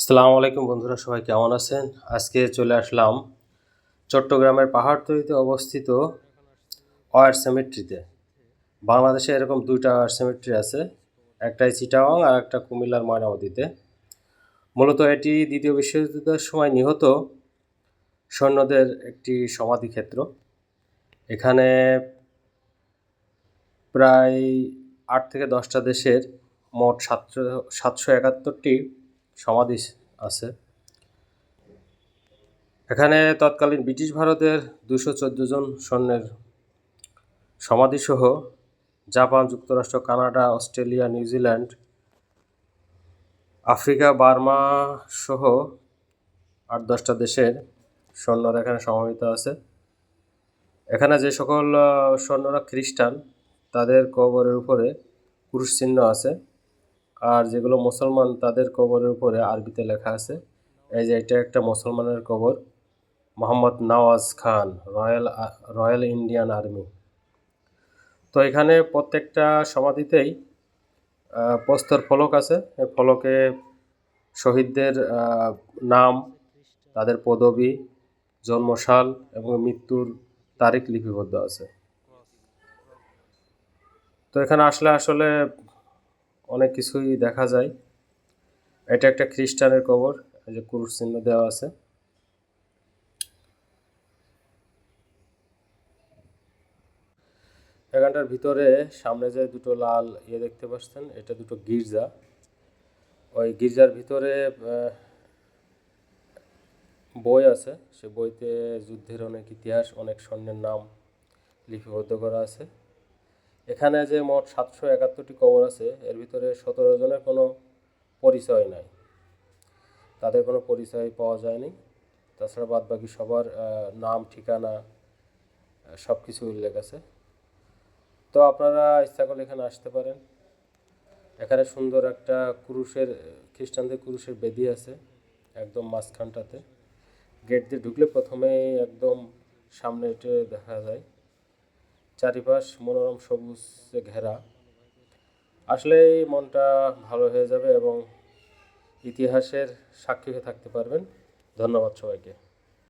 আসসালামু আলাইকুম বন্ধুরা, সবাই কেমন আছেন? আজকে চলে আসলাম চট্টগ্রামের পাহাড়তলিতে অবস্থিত অয়ার সেমেট্রিতে। বাংলাদেশে এরকম দুইটা অয়ার সেমেট্রি আছে, একটাই চিটাওয়াং আর একটা কুমিল্লার ময়নামতিতে। মূলত এটি দ্বিতীয় বিশ্বযুদ্ধের সময় নিহত সৈন্যদের একটি সমাধিক্ষেত্র এখানে প্রায় আট থেকে দশটা দেশের মোট সাতশো সাতশো একাত্তরটি সমাধি আছে। এখানে তৎকালীন ব্রিটিশ ভারতের দুশো চোদ্দ জন সৈন্যের সমাধিসহ জাপান, যুক্তরাষ্ট্র, Canada, Australia New Zealand Africa, Burma সহ আট দশটা দেশের সৈন্যরা এখানে সমাহিত আছে। এখানে যে সকল সৈন্যরা খ্রিস্টান, তাদের কবরের উপরে ক্রুশ চিহ্ন আছে। আর যেগুলো মুসলমান তাদের কবরের উপরে আরবিতে লেখা আছে, এই যে এটা একটা মুসলমানের কবর, Mohammad Nawaz Khan, royal royal Indian army. তো এখানে প্রত্যেকটা সমাধিতেই প্রস্তর ফলক আছে। এই ফলকে শহীদদের নাম, তাদের পদবি, জন্মসাল এবং মৃত্যুর তারিখ লিপিবদ্ধ আছে। তো এখানে আসলে আসলে অনেক কিছুই দেখা যায়। এটা একটা খ্রিস্টানের কবর, এই যে ক্রুশ চিহ্ন দেওয়া আছে। এখানটার ভিতরে সামনে যে দুটো লাল ইয়ে দেখতে পাচ্ছেন, এটা দুটো গির্জা। ওই গির্জার ভিতরে বই আছে। সে বইতে যুদ্ধের অনেক ইতিহাস, অনেক সৈন্যের নাম লিপিবদ্ধ করা আছে। এখানে যে মোট সাতশো একাত্তরটি কবর আছে, এর ভিতরে সতেরো জনের কোনো পরিচয় নাই। তাদের কোনো পরিচয় পাওয়া যায়নি। তাছাড়া বাদ বাকি সবার নাম, ঠিকানা সব কিছু উল্লেখ আছে। তো আপনারা ইচ্ছা করলে এখানে আসতে পারেন। এখানে সুন্দর একটা কুরুশের, খ্রিস্টানদের কুরুশের বেদি আছে, একদম মাঝখানটাতে। গেট দিয়ে ঢুকলে প্রথমেই একদম সামনে এটে দেখা যায়। চারিপাশ মনোরম সবুজ ঘেরা। আসলেই মনটা ভালো হয়ে যাবে এবং ইতিহাসের সাক্ষী হয়ে থাকতে পারবেন। ধন্যবাদ সবাইকে।